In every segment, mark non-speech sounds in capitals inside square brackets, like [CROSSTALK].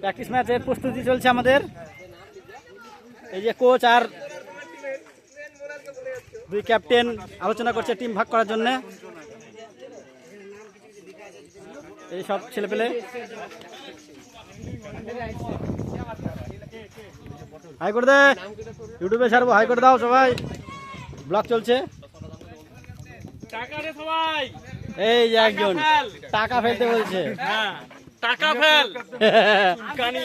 Practice ম্যাচের প্রস্তুতি চলছে আমাদের। এই যে কোচ আর দুই ক্যাপ্টেন আলোচনা করছে টিম ভাগ করার জন্য। এই সব ছেলে পেলে। হাই করে দে। ইউটিউবে ছাড়বো হাই করে দাও সবাই। ব্লগ চলছে। টাকা রে সবাই। এই যে একজন টাকা ফেলতে বলছে। হ্যাঁ। টাকা ফেল। কানি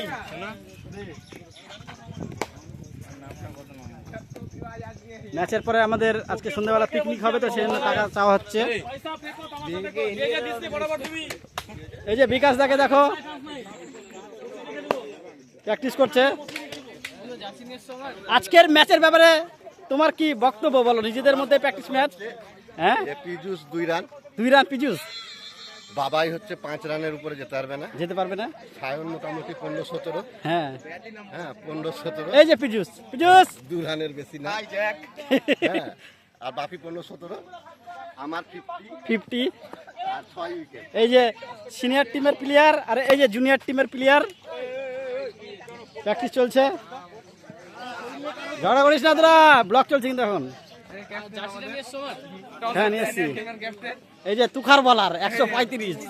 ম্যাচের পরে আমাদের আজকে সন্ধ্যাবেলা পিকনিক হবে তো সেজন্য টাকা চাওয়া হচ্ছে। এই যে বিকাশ দাকে দেখো। প্র্যাকটিস করছে। আজকের ম্যাচের ব্যাপারে তোমার কি বক্তব্য বলো? নিজেদের মধ্যে প্র্যাকটিস ম্যাচ হ্যাঁ? পিজুস দুই রান দুই রান পিজুস। বাবাই হচ্ছে পাঁচ রানের উপরে যেতে পারবে না। যেতে পারবে না? সায়ন মোটামুটি পনেরো সতেরো। হ্যাঁ। হ্যাঁ পনেরো সতেরো। এই যে পিজুস পিজুস! দু রানের বেশি না। হ্যাঁ আর বাপি পনেরো সতেরো। আমার ফিফটি ফিফটি। আর এই যে সিনিয়র টিমের প্লেয়ার আর এই যে জুনিয়র টিমের প্লেয়ার। প্র্যাকটিস চলছে। ঝগড়া করিস না তোরা ব্লক চলছে কিন্তু এখন। হ্যাঁ নিয়ে এসছি এই যে তুখার বলার একশো পঁয়ত্রিশ। [LAUGHS]